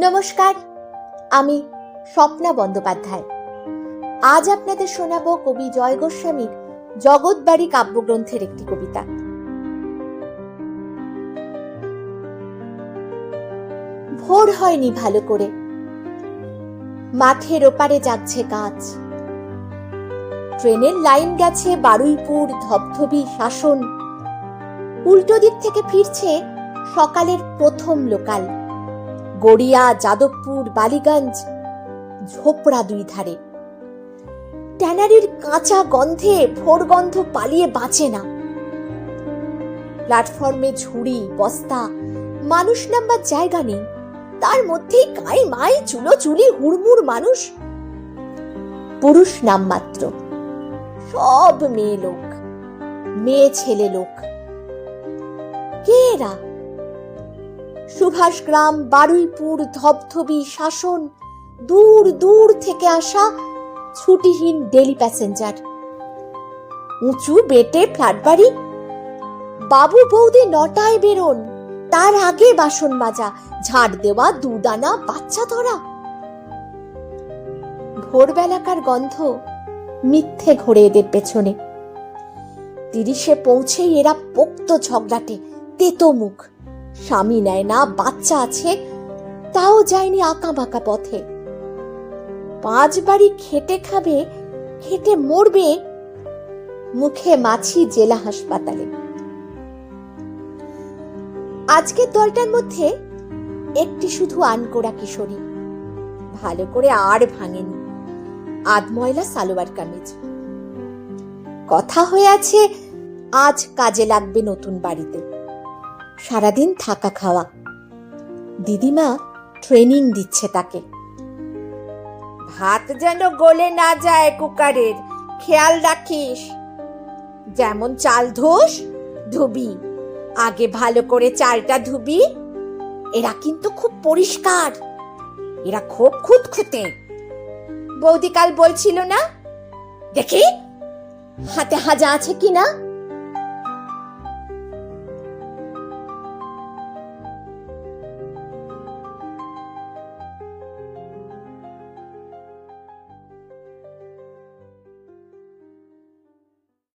নমস্কার, আমি স্বপ্না বন্দ্যোপাধ্যায়। আজ আপনাদের শোনাবো কবি জয় গোস্বামীর জগৎবাড়ি কাব্যগ্রন্থের একটি কবিতা। ভোর হয়নি ভালো করে। মাঠের ওপারে যাচ্ছে গাছ ট্রেনের লাইন গেছে বারুইপুর ধবধবি শাসন। উল্টো দিক থেকে ফিরছে সকালের প্রথম লোকাল। গড়িয়া, যাদবপুর, বালিগঞ্জ, ঝোপড়া দুই ধারে। ট্যানারির কাঁচা গন্ধে ভোর গন্ধ পালিয়ে বাঁচে না। প্ল্যাটফর্মে ঝুড়ি, বস্তা, মানুষ নামবার জায়গা নেই। তার মধ্যেই গায়ে মাই, চুলো চুলি, হুড়মুড় মানুষ। পুরুষ নামমাত্র। সব মেয়ে লোক, মেয়ে ছেলে লোক। কে এরা? সুভাষগ্রাম বারুইপুর, ধবধবি, শাসন, দূর দূর থেকে আসা ছুটিহীন ডেলি প্যাসেঞ্জার উঁচু বেটে ফ্ল্যাট বাড়ি বাবু বৌদি নটায় বেরোন। তার আগে বাসন মাজা। ঝাড় দেওয়া, দুদানা, বাচ্চা ধরা। ভোরবেলাকার গন্ধ মিথ্যে ঘোরে এদের পেছনে। তিরিশে পৌঁছেই এরা পোক্ত ঝগড়াটে তেতো মুখ স্বামী নেয় না, বাচ্চা আছে, তাও যায়নি আঁকা বাঁকা পথে। পাঁচ বাড়ি খেটে খাবে, খেটে মরবে, মুখে মাছি জেলা হাসপাতালে। আজকের দলটার মধ্যে একটি শুধু আনকোড়া কিশোরী। ভালো করে আর ভাঙেনি। আধময়লা সালোয়ার কামিজ। কথা হয়ে আছে, আজ কাজে লাগবে নতুন বাড়িতে। সারাদিন থাকা খাওয়া। দিদিমা ট্রেনিং দিচ্ছে তাকে। ভাত যেন গলে না যায় কুকারের, খেয়াল রাখিস। যেমন চাল ধোস, ধুবি। আগে ভালো করে চালটা ধুবি। এরা কিন্তু খুব পরিষ্কার। এরা খুব খুঁতখুঁতে। বৌদি কাল বলছিল না? দেখি, হাতে হাজা আছে কিনা?